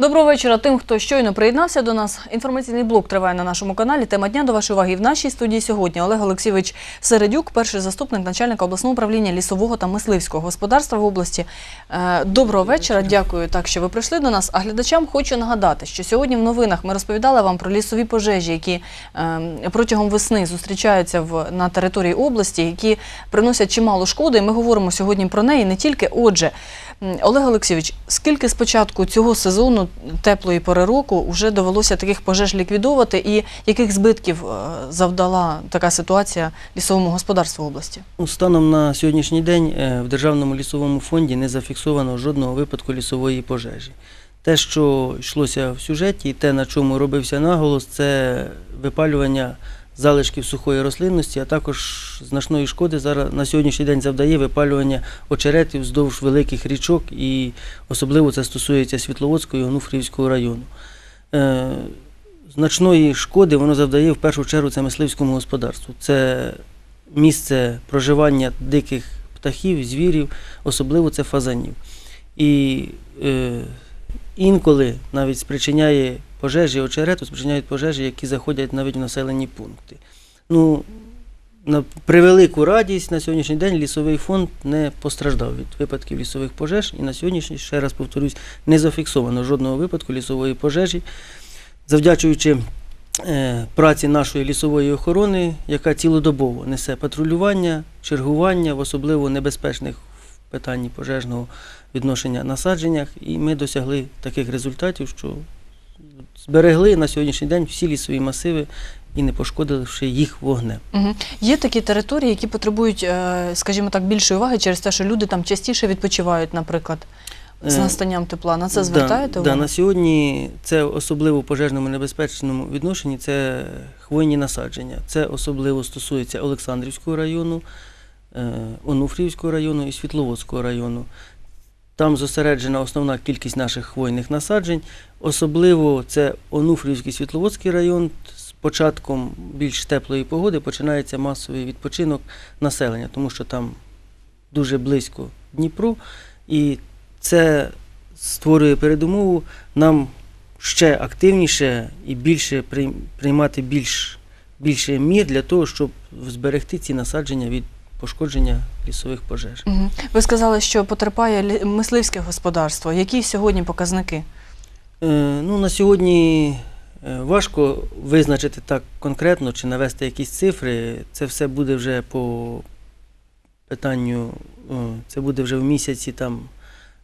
Доброго вечора тим, хто щойно приєднався до нас. Інформаційний блок триває на нашому каналі. Тема дня до вашої уваги в нашій студії сьогодні. Олег Олексійович Середюк, перший заступник начальника обласного управління лісового та мисливського господарства в області. Е, Доброго вечора. Дякую, так що ви прийшли до нас. А глядачам хочу нагадати, що сьогодні в новинах ми розповідали вам про лісові пожежі, які е, протягом весни зустрічаються на території області, які приносять чимало шкоди. І ми говоримо сьогодні про неї не тільки. Отже, Олег Олексійович, скільки з початку цього сезону теплої пори року вже довелося таких пожеж ліквідовувати, і яких збитків е, завдала така ситуація лісовому господарству області? Ну, Станом на сьогоднішній день е, в Державному лісовому фонді не зафіксовано жодного випадку лісової пожежі. Те, що йшлося в сюжеті, те, на чому робився наголос, це випалювання залишків сухої рослинності, а також значної шкоди зараз на сьогоднішній день завдає випалювання очеретів вздовж великих річок, і особливо це стосується Світловодського і Онуфрівського району. Е, Значної шкоди воно завдає в першу чергу це мисливському господарству. Це місце проживання диких птахів, звірів, особливо це фазанів. І е, інколи навіть спричиняє пожежі очерету, спричиняють пожежі, які заходять навіть в населені пункти. Ну, на превелику радість на сьогоднішній день лісовий фонд не постраждав від випадків лісових пожеж. І на сьогоднішній, ще раз повторюсь, не зафіксовано жодного випадку лісової пожежі, завдячуючи е, праці нашої лісової охорони, яка цілодобово несе патрулювання, чергування в особливо небезпечних в питанні пожежного відношення насадженнях, і ми досягли таких результатів, що зберегли на сьогоднішній день всі лісові масиви і не пошкодивши їх вогнем. Угу. Є такі території, які потребують, е, скажімо так, більшої уваги через те, що люди там частіше відпочивають, наприклад, з Е, настанням тепла. На це Да, звертаєте да, увагу? на сьогодні це особливо в пожежному небезпечному відношенні це хвойні насадження. Це особливо стосується Олександрівського району, е, Онуфрівського району і Світловодського району. Там зосереджена основна кількість наших хвойних насаджень. Особливо це Онуфрівський Світловодський район. З початком більш теплої погоди починається масовий відпочинок населення, тому що там дуже близько Дніпру. І це створює передумову нам ще активніше і більше приймати більш, більше мір для того, щоб зберегти ці насадження від пошкодження лісових пожеж. Угу. Ви сказали, що потерпає мисливське господарство. Які сьогодні показники? Е, ну, на сьогодні е, важко визначити так конкретно чи навести якісь цифри. Це все буде вже по питанню, е, це буде вже в місяці там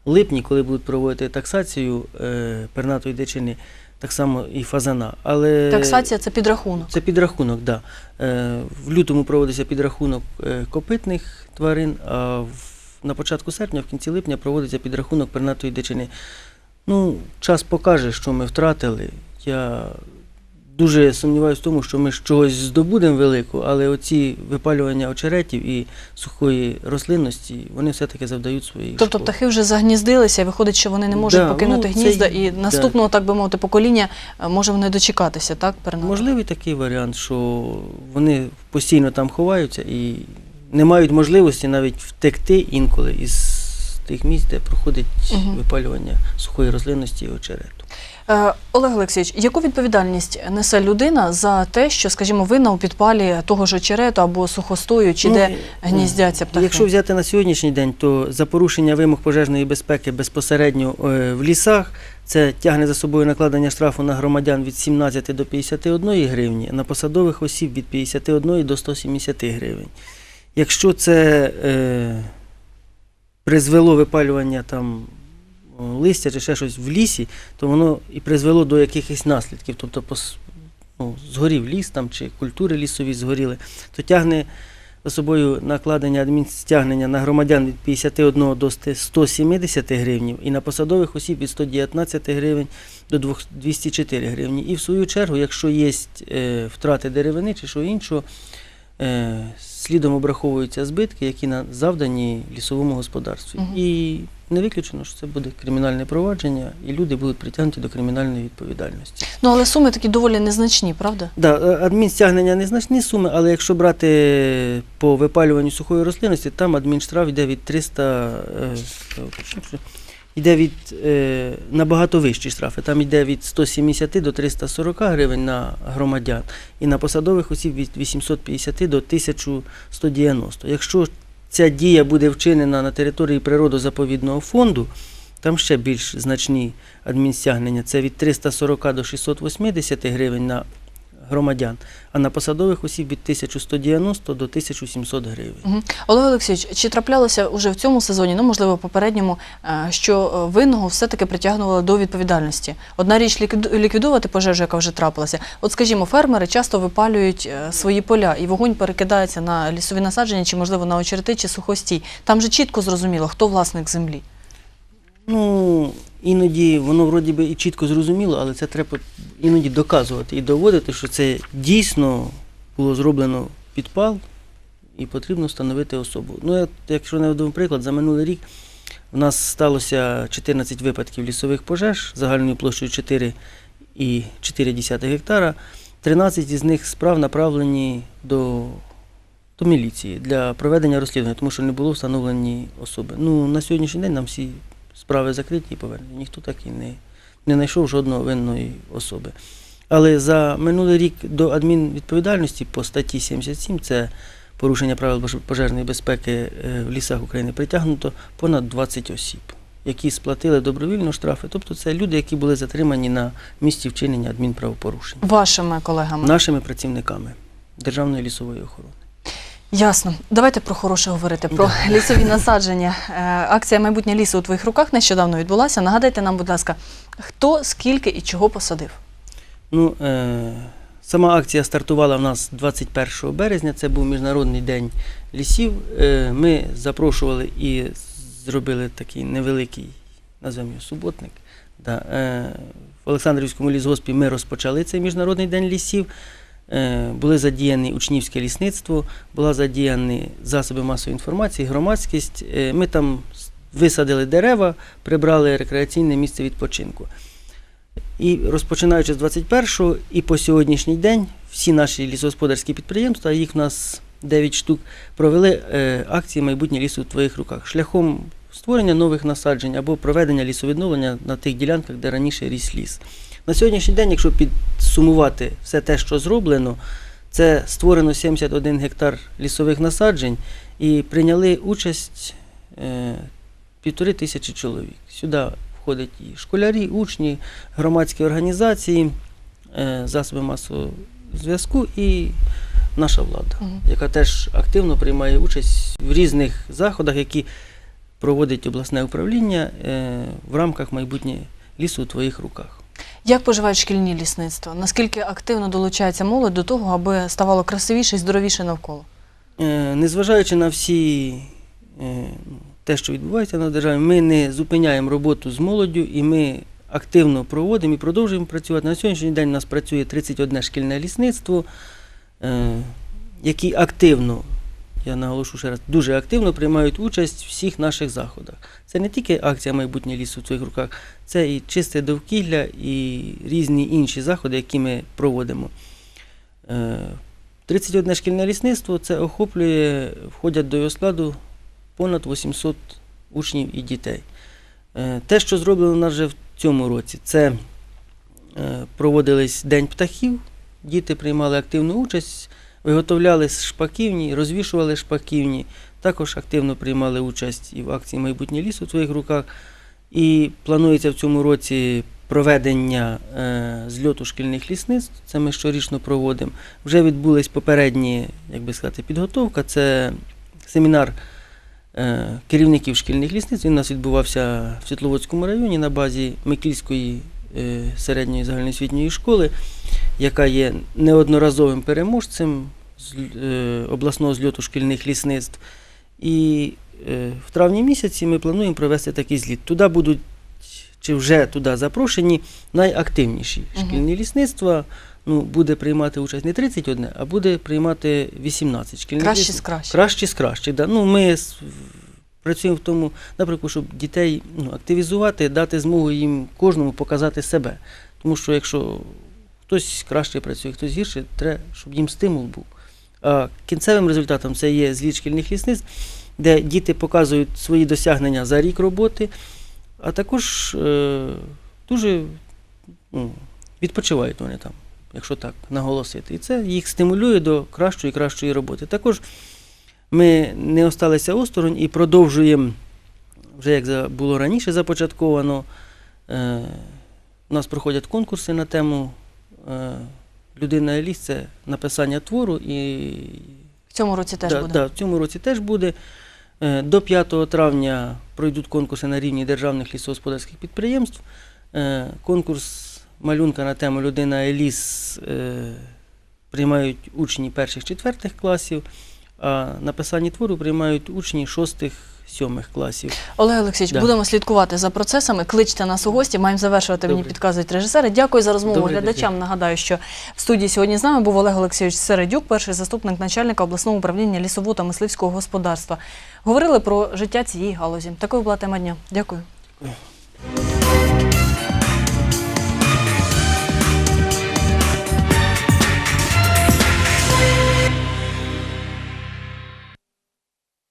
липні, коли будуть проводити таксацію е, пернатої дичини, так само і фазана. Але Таксація це підрахунок. Це підрахунок, так. Да. Е, в лютому проводиться підрахунок е, копитних тварин, а на початку серпня, в кінці липня проводиться підрахунок пернатої дичини. Ну, час покаже, що ми втратили. Я дуже сумніваюся в тому, що ми чогось здобудемо велику, але оці випалювання очеретів і сухої рослинності, вони все-таки завдають свої Тобто шкоди. птахи вже загніздилися, і виходить, що вони не можуть Да, покинути ну, це гнізда, і да. наступного, так би мовити, покоління е, може вони дочекатися, так? пернатих? Можливий такий варіант, що вони постійно там ховаються і не мають можливості навіть втекти інколи із тих місць, де проходить Мгм. випалювання сухої рослинності і очерету. Е, Олег Олексійович, яку відповідальність несе людина за те, що, скажімо, винна у підпалі того ж очерету або сухостою, чи Ну, де е, гніздяться птахи? Якщо взяти на сьогоднішній день, то за порушення вимог пожежної безпеки безпосередньо е, в лісах це тягне за собою накладення штрафу на громадян від 17 до 51 гривні, на посадових осіб від 51 до 170 гривень. Якщо це е, призвело випалювання там листя чи ще щось в лісі, то воно і призвело до якихось наслідків, тобто ну, згорів ліс там, чи культури лісові згоріли, то тягне за собою накладення адмінстягнення на громадян від 51 до 170 гривень і на посадових осіб від 119 гривень до 204 гривні. І в свою чергу, якщо є е, втрати деревини чи що іншого, е, слідом обраховуються збитки, які на, завдані лісовому господарстві. Мгм. І не виключено, що це буде кримінальне провадження, і люди будуть притягнуті до кримінальної відповідальності. Ну але суми такі доволі незначні, правда? Да, е, адмінстягнення незначні суми, але якщо брати по випалюванню сухої рослинності, там адмінштраф йде від 300, е, е, йде від е, набагато вищі штрафи. Там йде від 170 до 340 гривень на громадян, і на посадових осіб від 850 до 1190. Якщо ця дія буде вчинена на території природозаповідного фонду, там ще більш значні адмінстягнення. Це від 340 до 680 гривень на громадян, а на посадових осіб від 1190 до 1700 гривень. Угу. Олег Олексійович, чи траплялося уже в цьому сезоні, ну можливо, попередньому, е, що е, винного все-таки притягнували до відповідальності? Одна річ ліквідувати пожежу, яка вже трапилася. От, скажімо, фермери часто випалюють е, свої поля, і вогонь перекидається на лісові насадження, чи можливо на очерети, чи сухостій. Там же чітко зрозуміло, хто власник землі. Ну, іноді воно вроді би і чітко зрозуміло, але це треба іноді доказувати і доводити, що це дійсно було зроблено підпал і потрібно встановити особу. Ну, я, якщо наведу приклад, за минулий рік в нас сталося 14 випадків лісових пожеж загальною площею 4,4 гектара. 13 із них справ направлені до, до міліції для проведення розслідування, тому що не було встановлені особи. Ну, на сьогоднішній день нам всі справи закриті і повернені. Ніхто так і не, не знайшов жодної винної особи. Але за минулий рік до адмінвідповідальності по статті 77 це порушення правил пожежної безпеки е, в лісах України притягнуто понад 20 осіб, які сплатили добровільно штрафи. Тобто це люди, які були затримані на місці вчинення адмінправопорушень Вашими колегами. нашими працівниками Державної лісової охорони. Ясно. Давайте про хороше говорити, про лісові насадження. Е, Акція Майбутнє лісу у твоїх руках нещодавно відбулася. Нагадайте нам, будь ласка, хто, скільки і чого посадив? Ну, е, сама акція стартувала в нас 21 березня, це був Міжнародний день лісів. Е, ми запрошували і зробили такий невеликий, назвемо його суботник. Да, е, в Олександрівському лісгоспі ми розпочали цей Міжнародний день лісів. Е, були задіяні учнівське лісництво, була задіяні засоби масової інформації, громадськість. Е, ми там висадили дерева, прибрали рекреаційне місце відпочинку. І розпочинаючи з 21-го і по сьогоднішній день всі наші лісогосподарські підприємства, їх в нас 9 штук, провели е, акції майбутнє лісу в твоїх руках шляхом створення нових насаджень або проведення лісовідновлення на тих ділянках, де раніше ріс ліс. На сьогоднішній день, якщо підсумувати все те, що зроблено, це створено 71 гектар лісових насаджень і прийняли участь е, півтори тисячі чоловік. Сюди входять і школярі, учні, громадські організації, е, засоби масового зв'язку і наша влада, яка теж активно приймає участь в різних заходах, які проводить обласне управління е, в рамках майбутнє лісу у твоїх руках. Як поживають шкільні лісництва? Наскільки активно долучається молодь до того, аби ставало красивіше і здоровіше навколо? Е, Незважаючи на всі е, те, що відбувається на державі, ми не зупиняємо роботу з молоддю і ми активно проводимо і продовжуємо працювати. На сьогоднішній день у нас працює 31 шкільне лісництво, які активно, я наголошу ще раз, дуже активно приймають участь в всіх наших заходах. Це не тільки акція майбутнє лісу в своїх руках, це і чисте довкілля, і різні інші заходи, які ми проводимо. Е, 31 шкільне лісництво це охоплює, входять до його складу понад 800 учнів і дітей. Е, Те, що зроблено у нас вже в цьому році, це е, проводились День птахів, діти приймали активну участь, виготовляли шпаківні, розвішували шпаківні, також активно приймали участь і в акції Майбутнє ліс у своїх руках. І планується в цьому році проведення е, зльоту шкільних лісництв. Це ми щорічно проводимо. Вже відбулись попередні, як би сказати, підготовка. Це семінар е, керівників шкільних лісництв. Він у нас відбувався в Світловодському районі на базі Микільської середньої загальноосвітньої школи, яка є неодноразовим переможцем з е, обласного зльоту шкільних лісництв. І е, в травні місяці ми плануємо провести такий зліт. Туди будуть, чи вже туди запрошені найактивніші шкільні лісництва. Ну, буде приймати участь не 31, а буде приймати 18 шкільних Краще з краще. Краще з кращих. Да. Ну, ми працюємо в тому напрямку, щоб дітей ну, активізувати, дати змогу їм кожному показати себе. Тому що якщо хтось краще працює, хтось гірше, треба, щоб їм стимул був. А кінцевим результатом це є зліт шкільних лісництв, де діти показують свої досягнення за рік роботи, а також е, дуже ну, відпочивають вони там, якщо так наголосити. І це їх стимулює до кращої і кращої роботи. Також ми не осталися осторонь і продовжуємо, вже як було раніше започатковано. Е, у нас проходять конкурси на тему е, людина ліс це написання твору. І В цьому році теж да, буде. Да, в цьому році теж буде. Е, До 5 травня пройдуть конкурси на рівні державних лісогосподарських підприємств. Конкурс малюнка на тему Людина і ліс приймають учні перших-четвертих класів, а написання твору приймають учні шостих-сьомих класів. Олег Олексійович, Да. будемо слідкувати за процесами. Кличте нас у гості. Маємо завершувати. Мені підказують режисери. Дякую за розмову Добре, глядачам. Нагадаю, що в студії сьогодні з нами був Олег Олексійович Середюк, перший заступник начальника обласного управління лісового та мисливського господарства. Говорили про життя цієї галузі. Такою була тема дня. Дякую. Дякую.